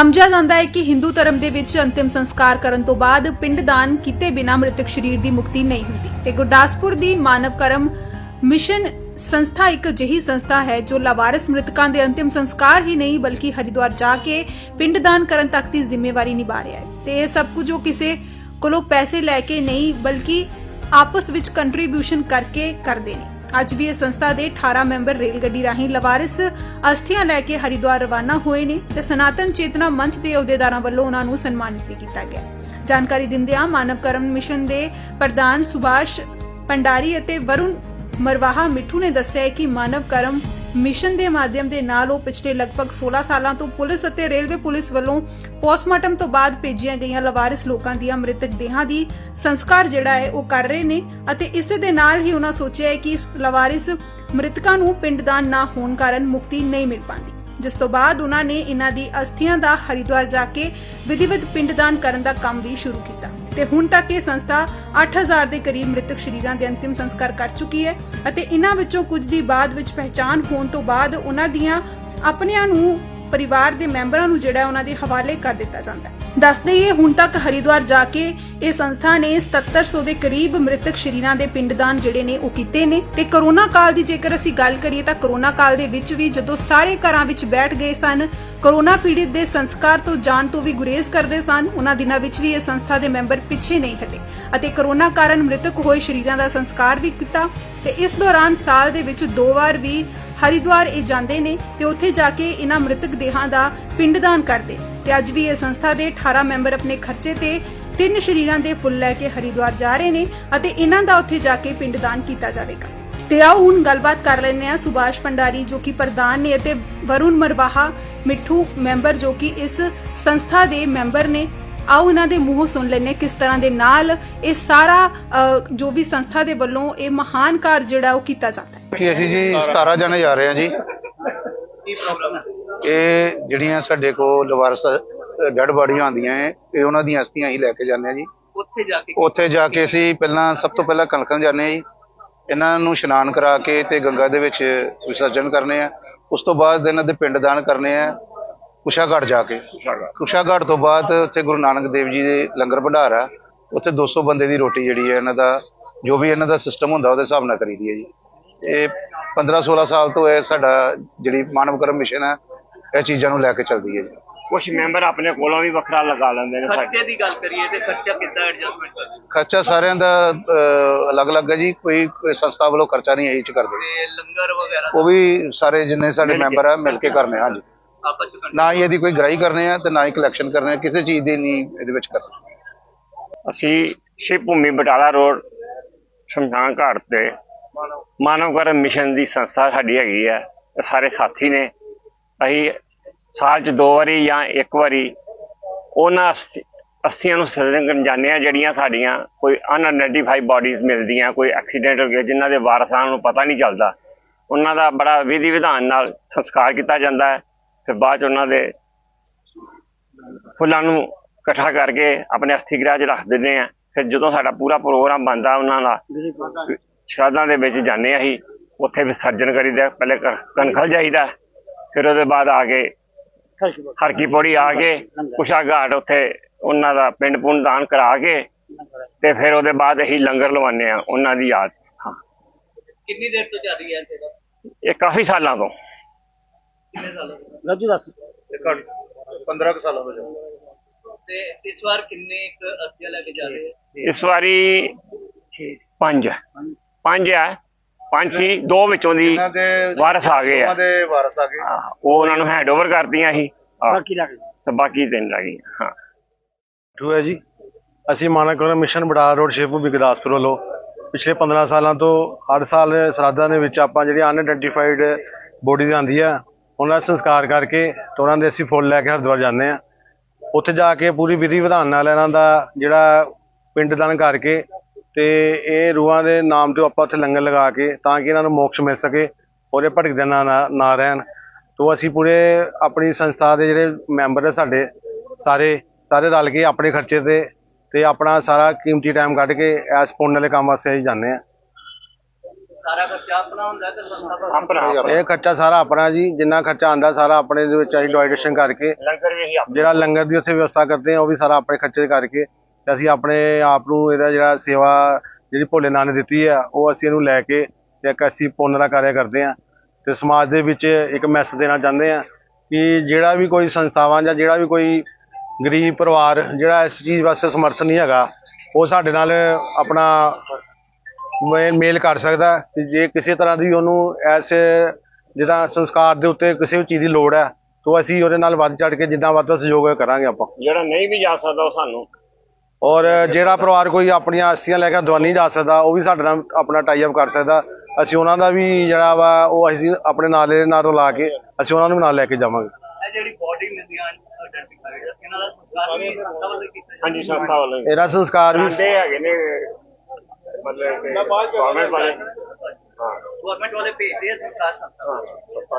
ਸਮਝਿਆ ਜਾਂਦਾ ਹੈ ਕਿ ਹਿੰਦੂ ਧਰਮ ਦੇ ਵਿੱਚ ਅੰਤਿਮ ਸੰਸਕਾਰ ਕਰਨ ਤੋਂ ਬਾਅਦ ਪਿੰਡਦਾਨ ਕੀਤੇ ਬਿਨਾਂ ਮ੍ਰਿਤਕ ਸਰੀਰ ਦੀ ਮੁਕਤੀ ਨਹੀਂ ਹੁੰਦੀ। ਤੇ ਗੁਰਦਾਸਪੁਰ ਦੀ ਮਾਨਵ ਕਰਮ ਮਿਸ਼ਨ ਸੰਸਥਾ ਇੱਕ ਅਜਿਹੀ ਸੰਸਥਾ ਹੈ ਜੋ ਲਾਵਾਰਿਸ ਮ੍ਰਿਤਕਾਂ ਦੇ ਅੰਤਿਮ ਸੰਸਕਾਰ ਹੀ ਨਹੀਂ ਬਲਕਿ ਹਰਿਦੁਆਰ ਜਾ ਕੇ ਪਿੰਡਦਾਨ ਕਰਨ ਤੱਕ ਦੀ ਜ਼ਿੰਮੇਵਾਰੀ ਨਿਭਾ ਰਿਹਾ ਹੈ। ਤੇ ਇਹ ਸਭ ਕੁਝ ਉਹ ਕਿਸੇ ਕੋਲੋਂ ਪੈਸੇ ਲੈ ਕੇ ਨਹੀਂ ਬਲਕਿ ਆਪਸ ਵਿੱਚ ਕੰਟਰੀਬਿਊਸ਼ਨ ਕਰਕੇ ਕਰਦੇ ਨੇ। ਅੱਜ ਵੀ ਇਹ ਸੰਸਥਾ ਦੇ 18 ਮੈਂਬਰ ਰੇਲ ਗੱਡੀ ਰਾਹੀਂ ਲਵਾਰਿਸ ਅਸਥੀਆਂ ਲੈ ਕੇ ਹਰਿਦੁਆਰ ਰਵਾਨਾ ਹੋਏ ਨੇ ਤੇ ਸਨਾਤਨ ਚੇਤਨਾ ਮੰਚ ਦੇ ਅਹੁਦੇਦਾਰਾਂ ਵੱਲੋਂ ਉਹਨਾਂ ਨੂੰ ਸਨਮਾਨਿਤ ਵੀ ਕੀਤਾ ਗਿਆ। ਜਾਣਕਾਰੀ ਦਿੰਦਿਆਂ ਮਾਨਵ ਕਰਮ ਮਿਸ਼ਨ ਦੇ ਪ੍ਰਧਾਨ ਸੁਭਾਸ਼ ਪੰਡਾਰੀ ਅਤੇ ਵਰੁਣ ਮਰਵਾਹਾ ਮਿੱਠੂ ਨੇ ਦੱਸਿਆ ਕਿ ਮਾਨਵ ਕਰਮ ਮਿਸ਼ਨ ਦੇ ਮਾਧਿਅਮ ਦੇ ਨਾਲ ਉਹ ਪਿਛਲੇ ਲਗਭਗ 16 ਸਾਲਾਂ ਤੋਂ ਪੁਲਿਸ ਅਤੇ ਰੇਲਵੇ ਪੁਲਿਸ ਵੱਲੋਂ ਪੋਸਟਮਾਰਟਮ ਤੋਂ ਬਾਅਦ ਭੇਜੀਆਂ ਗਈਆਂ ਲਵਾਰਿਸ ਲੋਕਾਂ ਦੀਆਂ ਮ੍ਰਿਤਕ ਦੇਹਾਂ ਦੀ ਸੰਸਕਾਰ ਜਿਹੜਾ ਹੈ ਉਹ ਕਰ ਰਹੇ ਨੇ ਅਤੇ ਇਸੇ ਦੇ ਨਾਲ ਹੀ ਉਹਨਾਂ ਸੋਚਿਆ ਹੈ ਕਿ ਇਸ ਲਵਾਰਿਸ ਮ੍ਰਿਤਕਾਂ ਨੂੰ ਪਿੰਡਦਾਨ ਨਾ ਹੋਣ ਕਾਰਨ ਮੁਕਤੀ ਨਹੀਂ ਮਿਲ ਪਾਉਂਦੀ ਜਿਸ ਤੋਂ ਬਾਅਦ ਉਹਨਾਂ ਨੇ ਇਹਨਾਂ ਦੀ ਅਸਥੀਆਂ ਦਾ ਹਰਿਦੁਆਰ ਜਾ ਕੇ ਵਿਧੀਵਤ ਪਿੰਡਦਾਨ ਕਰਨ ਦਾ ਕੰਮ ਵੀ ਸ਼ੁਰੂ ਕੀਤਾ। ਤੇ ਹੁਣ ਤੱਕ ਇਹ ਸੰਸਥਾ 8000 ਦੇ ਕਰੀਬ ਮ੍ਰਿਤਕ ਸ਼ਰੀਰਾਂ ਦੇ ਅੰਤਿਮ ਸੰਸਕਾਰ ਕਰ ਚੁੱਕੀ ਹੈ ਅਤੇ ਇਹਨਾਂ ਵਿੱਚੋਂ ਕੁਝ ਦੀ ਬਾਅਦ ਵਿੱਚ ਪਹਿਚਾਨ ਹੋਣ ਤੋਂ ਬਾਅਦ ਉਹਨਾਂ ਦੀਆਂ ਆਪਣਿਆਂ ਨੂੰ ਪਰਿਵਾਰ ਦੇ ਮੈਂਬਰਾਂ ਨੂੰ ਜਿਹੜਾ ਹੈ ਉਹਨਾਂ ਦੇ ਹਵਾਲੇ ਕਰ ਦਿੱਤਾ ਜਾਂਦਾ ਹੈ। ਦੱਸ ਦਈਏ ਹੁਣ ਤੱਕ ਹਰਿਦੁਆਰ ਜਾ ਕੇ ਇਹ ਸੰਸਥਾ ਨੇ 7700 ਦੇ ਕਰੀਬ ਮ੍ਰਿਤਕ ਸ਼ਰੀਰਾਂ ਦੇ ਪਿੰਡਦਾਨ ਜਿਹੜੇ ਨੇ ਉਹ ਕੀਤੇ ਨੇ। ਤੇ ਕਰੋਨਾ ਕਾਲ ਦੀ ਜੇਕਰ ਅਸੀਂ ਗੱਲ ਕਰੀਏ ਤਾਂ ਕਰੋਨਾ ਕਾਲ ਦੇ ਵਿੱਚ ਵੀ ਜਦੋਂ ਸਾਰੇ ਘਰਾਂ ਵਿੱਚ ਬੈਠ ਗਏ ਸਨ, ਕਰੋਨਾ ਪੀੜਿਤ ਦੇ ਸੰਸਕਾਰ ਤੋਂ ਜਾਣ ਤੋਂ ਵੀ ਗੁਰੇਜ਼ ਕਰਦੇ ਸਨ, ਉਹਨਾਂ ਦਿਨਾਂ ਵਿੱਚ ਵੀ ਇਹ ਸੰਸਥਾ ਦੇ ਮੈਂਬਰ ਪਿੱਛੇ ਨਹੀਂ ਹਟੇ। ਅਤੇ ਕਰੋਨਾ ਕਾਰਨ ਮ੍ਰਿਤਕ ਹੋਏ ਸ਼ਰੀਰਾਂ ਦਾ ਸੰਸਕਾਰ ਵੀ ਕੀਤਾ ਤੇ ਇਸ ਦੌਰਾਨ ਸਾਲ ਦੇ ਵਿੱਚ ਦੋ ਵਾਰ ਵੀ ਹਰਿਦੁਆਰ ਇਹ ਜਾਂਦੇ ਨੇ ਤੇ ਉੱਥੇ ਜਾ ਕੇ ਇਹਨਾਂ ਮ੍ਰਿਤਕ ਦੇਹਾਂ ਦਾ ਪਿੰਡਦਾਨ ਕਰਦੇ। ਤੇ ਅੱਜ ਵੀ ਇਹ ਸੰਸਥਾ ਦੇ 18 ਮੈਂਬਰ ਆਪਣੇ ਖਰਚੇ ਤੇ ਤਿੰਨ ਸ਼ਰੀਰਾਂ ਦੇ ਫੁੱਲ ਲੈ ਕੇ ਹਰਿਦੁਆਰ ਜਾ ਰਹੇ ਨੇ ਅਤੇ ਇਹਨਾਂ ਦਾ ਉੱਥੇ ਜਾ ਕੇ ਪਿੰਡਦਾਨ ਕੀਤਾ ਜਾਵੇਗਾ। ਤੇ ਆਓ ਹੁਣ ਗੱਲਬਾਤ ਕਰ ਲੈਂਦੇ ਆ ਸੁਭਾਸ਼ ਪੰਡਾਰੀ ਜੋ ਕਿ ਪ੍ਰਧਾਨ ਨੇ ਅਤੇ ਵਰੁਣ ਮਰਵਾਹਾ ਮਿੱਠੂ ਮੈਂਬਰ ਜੋ ਕਿ ਇਸ ਸੰਸਥਾ ਦੇ ਮੈਂਬਰ ਨੇ। ਆਓ ਇਹਨਾਂ ਦੇ ਮੂੰਹੋਂ ਸੁਣ ਲੈਂਦੇ ਕਿਸ ਤਰ੍ਹਾਂ ਦੇ ਨਾਲ ਇਹ ਸਾਰਾ ਜੋ ਵੀ ਸੰਸਥਾ ਦੇ ਵੱਲੋਂ ਇਹ ਮਹਾਨ ਕਾਰਜ ਜਿਹੜਾ ਉਹ ਕੀਤਾ ਜਾਂਦਾ ਹੈ। ਕਿ ਅਸੀਂ ਜੀ 17 ਜਣੇ ਜਾ ਰਹੇ ਹਾਂ ਜੀ। ਇਹ ਜਿਹੜੀਆਂ ਸਾਡੇ ਕੋਲ ਲਵਾਰਸ ਡੈਡ ਬਾਡੀਆਂ ਆਉਂਦੀਆਂ ਹੈ ਇਹ ਉਹਨਾਂ ਦੀਆਂ ਅਸਥੀਆਂ ਹੀ ਲੈ ਕੇ ਜਾਂਦੇ ਹਾਂ ਜੀ। ਉੱਥੇ ਜਾ ਕੇ ਉੱਥੇ ਜਾ ਕੇ ਅਸੀਂ ਪਹਿਲਾਂ ਸਭ ਤੋਂ ਪਹਿਲਾਂ ਕਣਕਾਂ ਜਾਂਦੇ ਹਾਂ ਜੀ। ਇਹਨਾਂ ਨੂੰ ਇਸ਼ਨਾਨ ਕਰਾ ਕੇ ਤੇ ਗੰਗਾ ਦੇ ਵਿੱਚ ਵਿਸਰਜਨ ਕਰਨੇ ਆ। ਉਸ ਤੋਂ ਬਾਅਦ ਇਹਨਾਂ ਦੇ ਪਿੰਡਦਾਨ ਕਰਨੇ ਆ ਕੁਸ਼ਾਗੜ੍ਹ ਜਾ ਕੇ। ਕੁਸ਼ਾਗੜ੍ਹ ਤੋਂ ਬਾਅਦ ਉੱਥੇ ਗੁਰੂ ਨਾਨਕ ਦੇਵ ਜੀ ਦੇ ਲੰਗਰ ਭੰਡਾਰ ਆ। ਉੱਥੇ 200 ਬੰਦੇ ਦੀ ਰੋਟੀ ਜਿਹੜੀ ਹੈ ਇਹਨਾਂ ਦਾ ਜੋ ਵੀ ਇਹਨਾਂ ਦਾ ਸਿਸਟਮ ਹੁੰਦਾ ਉਹਦੇ ਹਿਸਾਬ ਨਾਲ ਕਰੀਦੀ ਹੈ ਜੀ। ਇਹ 15 16 ਸਾਲ ਤੋਂ ਇਹ ਸਾਡਾ ਜਿਹੜੀ ਮਾਨਵ ਕਰਮ ਮਿਸ਼ਨ ਹੈ ਇਹ ਚੀਜ਼ਾਂ ਨੂੰ ਲੈ ਕੇ ਚੱਲਦੀ ਹੈ ਜੀ। ਕੁਝ ਮੈਂਬਰ ਆਪਣੇ ਕੋਲੋਂ ਵੀ ਵੱਖਰਾ ਲਗਾ ਲੈਂਦੇ ਨੇ ਖਰਚੇ ਦੀ ਗੱਲ ਕਰੀਏ ਤੇ ਖਰਚਾ ਕਿੱਦਾਂ ਐਡਜਸਟਮੈਂਟ ਕਰਦੇ? ਖਰਚਾ ਸਾਰਿਆਂ ਦਾ ਅਲੱਗ-ਅਲੱਗ ਹੈ ਜੀ ਕੋਈ ਕੋਈ ਸੰਸਥਾ ਵੱਲੋਂ ਖਰਚਾ ਨਹੀਂ ਇਹੀ ਚ ਕਰਦੇ। ਤੇ ਲੰਗਰ ਵਗੈਰਾ ਉਹ ਵੀ ਸਾਰੇ ਜਿੰਨੇ ਸਾਡੇ ਮੈਂਬਰ ਆ ਮਿਲ ਕੇ ਕਰਨੇ ਆ, ਆਪਸ ਚ ਕਰਦੇ। ਨਾ ਹੀ ਇਹਦੀ ਕੋਈ ਗ੍ਰਾਈ ਕਰਨੇ ਆ ਤੇ ਨਾ ਹੀ ਕਲੈਕਸ਼ਨ ਕਰਨੇ ਆ ਕਿਸੇ ਚੀਜ਼ ਦੀ ਨਹੀਂ ਇਹਦੇ ਵਿੱਚ ਕਰਨੀ। ਅਸੀਂ ਸ਼ਿਵ ਭੂਮੀ ਬਟਾਲਾ ਰੋਡ ਸ਼ਮਸ਼ਾਨ ਘਾਟ ਤੇ ਮਾਨਵ ਕਰਮ ਮਿਸ਼ਨ ਦੀ ਸੰਸਥਾ ਸਾਡੀ ਹੈਗੀ ਹੈ ਇਹ ਸਾਰੇ ਸਾਥੀ ਨੇ। ਅਸੀਂ ਸਾਲ 'ਚ ਦੋ ਵਾਰੀ ਜਾਂ ਇੱਕ ਵਾਰੀ ਉਹਨਾਂ ਅਸਥੀ- ਅਸਥੀਆਂ ਨੂੰ ਸਰਜਨ ਜਾਂਦੇ ਆ ਜਿਹੜੀਆਂ ਸਾਡੀਆਂ ਕੋਈ ਅਨਆਇਡੈਂਟੀਫਾਈਡ ਬਾਡੀਜ਼ ਮਿਲਦੀਆਂ ਕੋਈ ਐਕਸੀਡੈਂਟ ਹੋ ਗਿਆ ਜਿਨ੍ਹਾਂ ਦੇ ਵਾਰਸਾਂ ਨੂੰ ਪਤਾ ਨਹੀਂ ਚੱਲਦਾ। ਉਹਨਾਂ ਦਾ ਬੜਾ ਵਿਧੀ ਵਿਧਾਨ ਨਾਲ ਸੰਸਕਾਰ ਕੀਤਾ ਜਾਂਦਾ ਹੈ। ਫਿਰ ਬਾਅਦ 'ਚ ਉਹਨਾਂ ਦੇ ਫੁੱਲਾਂ ਨੂੰ ਇਕੱਠਾ ਕਰਕੇ ਆਪਣੇ ਅਸਥੀ ਗ੍ਰਹਿ 'ਚ ਰੱਖ ਦਿੰਦੇ ਆ ਫਿਰ ਜਦੋਂ ਸਾਡਾ ਪੂਰਾ ਪ੍ਰੋਗਰਾਮ ਬਣਦਾ ਉਹਨਾਂ ਦਾ ਸ਼ਰਾਧਾਂ ਦੇ ਵਿੱਚ ਜਾਂਦੇ ਆ ਅਸੀਂ। ਉੱਥੇ ਵਿਸਰਜਨ ਕਰੀਦਾ ਪਹਿਲੇ ਕ- ਕਣਖਲ ਜਾਈਦਾ। ਫਿਰ ਉਹਦੇ ਬਾਅਦ ਆ ਕੇ ਹਰਕੀ ਪੌੜੀ ਆ ਕੇ ਕੁਸ਼ਾ ਘਾਟ ਉੱਥੇ ਉਹਨਾਂ ਦਾ ਪਿੰਡ ਪੁੰਡ ਦਾਨ ਕਰਾ ਕੇ ਤੇ ਫਿਰ ਉਹਦੇ ਬਾਅਦ ਅਸੀਂ ਲੰਗਰ ਲਵਾਉਂਦੇ ਆ ਉਹਨਾਂ ਦੀ ਯਾਦ। ਹਾਂ। ਕਿੰਨੀ ਦੇਰ ਤੋਂ ਚੱਲ ਰਹੀ ਹੈ ਸੇਵਾ ਇਹ ਕਾਫੀ ਸਾਲਾਂ ਤੋਂ। ਕਿੰਨੇ ਸਾਲਾਂ ਤੋਂ 15 ਸਾਲਾਂ ਤੋਂ ਤੇ ਇਸ ਵਾਰ ਕਿੰਨੇ ਇੱਕ ਅਸਥੀਆਂ ਲੈ ਕੇ ਜਾ ਰਹੇ ਇਸ ਵਾਰੀ ਪੰਜ। ਹੈ। ਪੰਜ ਹੈ ਸੀ ਦੋ ਵਿੱਚੋਂ ਦੀ ਇਹਨਾਂ ਦੇ ਵਾਰਸ ਆ ਗਏ ਆ। ਉਹਨਾਂ ਦੇ ਵਾਰਸ ਆ ਗਏ। ਹਾਂ, ਉਹ ਉਹਨਾਂ ਨੂੰ ਹੈਂਡਓਵਰ ਕਰਤੀਆਂ ਸੀ। ਬਾਕੀ ਲੱਗ ਤੇ ਬਾਕੀ ਤਿੰਨ ਰਹਿ ਗਈਆਂ ਹਾਂ। ਟੂ ਹੈ ਜੀ ਅਸੀਂ ਮਾਨਵ ਮਿਸ਼ਨ ਬਟਾਲਾ ਰੋਡ ਸ਼ੇਪੂ ਗੁਰਦਾਸਪੁਰ ਵੱਲੋਂ ਪਿਛਲੇ 15 ਸਾਲਾਂ ਤੋਂ ਹਰ ਸਾਲ ਸਰਾਧਾਂ ਦੇ ਵਿੱਚ ਆਪਾਂ ਜਿਹੜੀ ਅਨਆਇਡੈਂਟੀਫਾਈਡ ਬੋਡੀਜ਼ ਆਂਦੀ ਆ ਉਹਨਾਂ ਦਾ ਸੰਸਕਾਰ ਕਰਕੇ ਤੇ ਉਹਨਾਂ ਦੇ ਅਸੀਂ ਫੁੱਲ ਲੈ ਕੇ ਹਰਿਦੁਆਰ ਜਾਂਦੇ ਆ। ਉੱਥੇ ਜਾ ਕੇ ਪੂਰੀ ਵਿਧੀ ਵਿਧਾਨ ਨਾਲ ਇਹਨਾਂ ਦਾ ਜਿਹੜਾ ਪਿੰਡਦਾਨ ਕਰਕੇ ਤੇ ਇਹ ਰੂਹਾਂ ਦੇ ਨਾਮ ਤੋਂ ਆਪਾਂ ਉੱਥੇ ਲੰਗਰ ਲਗਾ ਕੇ ਤਾਂ ਕਿ ਇਹਨਾਂ ਨੂੰ ਮੋਕਸ਼ ਮਿਲ ਸਕੇ ਔਰ ਇਹ ਭਟਕਦੇ ਨਾ ਨਾ- ਰਹਿਣ। ਤੋਂ ਅਸੀਂ ਪੂਰੇ ਆਪਣੀ ਸੰਸਥਾ ਦੇ ਜਿਹੜੇ ਮੈਂਬਰ ਨੇ ਸਾਡੇ ਸਾਰੇ ਸਾਰੇ ਰਲ ਕੇ ਆਪਣੇ ਖਰਚੇ ਤੇ ਤੇ ਆਪਣਾ ਸਾਰਾ ਕੀਮਤੀ ਟਾਈਮ ਕੱਢ ਕੇ ਐਸ ਪੁੰਨ ਵਾਲੇ ਕੰਮ ਵਾਸਤੇ ਅਸੀਂ ਜਾਂਦੇ ਆ ਸਾਰਾ ਖਰਚਾ ਆਪਣਾ ਹੁੰਦਾ ਹੈ ਤੇ ਸੰਸਥਾ ਦਾ? ਆਪਣਾ ਆਪਣਾ। ਇਹ ਖਰਚਾ ਸਾਰਾ ਆਪਣਾ ਜੀ ਜਿੰਨਾ ਖਰਚਾ ਆਂਦਾ ਸਾਰਾ ਆਪਣੇ ਦੇ ਵਿੱਚ ਅਸੀਂ ਡੋਨੇਸ਼ਨ ਕਰਕੇ ਲੰਗਰ ਵੀ ਜਿਹੜਾ ਲੰਗਰ ਦੀ ਉੱਥੇ ਵਿਵਸਥਾ ਕਰਦੇ ਆ ਉਹ ਵੀ ਸਾਰਾ ਆਪਣੇ ਖਰਚੇ ਕਰਕੇ ਤੇ ਅਸੀਂ ਆਪਣੇ ਆਪ ਨੂੰ ਇਹਦਾ ਜਿਹੜਾ ਸੇਵਾ ਜਿਹੜੀ ਭੋਲੇ ਨਾਥ ਨੇ ਦਿੱਤੀ ਆ, ਉਹ ਅਸੀਂ ਇਹਨੂੰ ਲੈ ਕੇ ਤੇ ਇੱਕ ਅਸੀਂ ਪੁੰਨ ਦਾ ਕਾਰਜ ਕਰਦੇ ਆ। ਤੇ ਸਮਾਜ ਦੇ ਵਿੱਚ ਇੱਕ ਮੈਸੇਜ ਦੇਣਾ ਚਾਹੁੰਦੇ ਆ ਕਿ ਜਿਹੜਾ ਵੀ ਕੋਈ ਸੰਸਥਾਵਾਂ ਜਾਂ ਜਿਹੜਾ ਵੀ ਕੋਈ ਗਰੀਬ ਪਰਿਵਾਰ ਜਿਹੜਾ ਇਸ ਚੀਜ਼ ਵਾਸਤੇ ਸਮਰਥ ਨਹੀਂ ਹੈਗਾ, ਉਹ ਸਾਡੇ ਨਾਲ ਆਪਣਾ ਮੇਲ ਮੇਲ ਕਰ ਸਕਦਾ ਤੇ ਜੇ ਕਿਸੇ ਤਰ੍ਹਾਂ ਦੀ ਉਹਨੂੰ ਐਸ ਜਿਹੜਾ ਸੰਸਕਾਰ ਦੇ ਉੱਤੇ ਕਿਸੇ ਵੀ ਚੀਜ਼ ਦੀ ਲੋੜ ਹੈ, ਤਾਂ ਅਸੀਂ ਉਹਦੇ ਨਾਲ ਵੱਧ ਚੜ ਕੇ ਜਿੱਦਾਂ ਵੱਧ ਸਹਿਯੋਗ ਕਰਾਂਗੇ ਆਪਾਂ। ਜਿਹੜਾ ਨਹੀਂ ਵੀ ਜਾ ਸਕਦਾ ਉਹ ਸਾਨੂੰ ਔਰ ਜਿਹੜਾ ਪਰਿਵਾਰ ਕੋਈ ਆਪਣੀਆਂ ਅਸਥੀਆਂ ਲੈ ਕੇ ਦਵਾਨੀ ਜਾ ਸਕਦਾ ਉਹ ਵੀ ਸਾਡੇ ਨਾਲ ਆਪਣਾ ਟਾਈ ਅਪ ਕਰ ਸਕਦਾ। ਅਸੀਂ ਉਹਨਾਂ ਦਾ ਵੀ ਜਿਹੜਾ ਵਾ ਉਹ ਅਸੀਂ ਆਪਣੇ ਨਾਲੇ ਨਾਲ ਰਲਾ ਕੇ ਅਸੀਂ ਉਹਨਾਂ ਨੂੰ ਵੀ ਨਾਲ ਲੈ ਕੇ ਜਾਵਾਂਗੇ। ਇਹ ਜਿਹੜੀ ਬੋਡੀ ਮਿਲਦੀਆਂ ਆਇਡੈਂਟੀਫਾਈਡ ਇਹਨਾਂ ਦਾ ਸੰਸਕਾਰ ਵੀ ਸੰਸਥਾ ਵੱਲੋਂ ਕੀਤਾ ਜਾਂਦਾ? ਹਾਂਜੀ ਸੰਸਥਾ ਵੱਲੋਂ ਹੀ। ਇਹਦਾ ਸੰਸਕਾਰ ਵੀ ਜਾਂਦੇ ਹੈਗੇ ਨੇ ਮਤਲਬ ਕਿ ਗਵਰਨਮੈਂਟ ਵਾਲੇ। ਹਾਂ। ਗਵਰਨਮੈਂਟ ਵਾਲੇ ਭੇਜਦੇ ਆ ਸੰਸਕਾਰ ਸੰਸਥਾ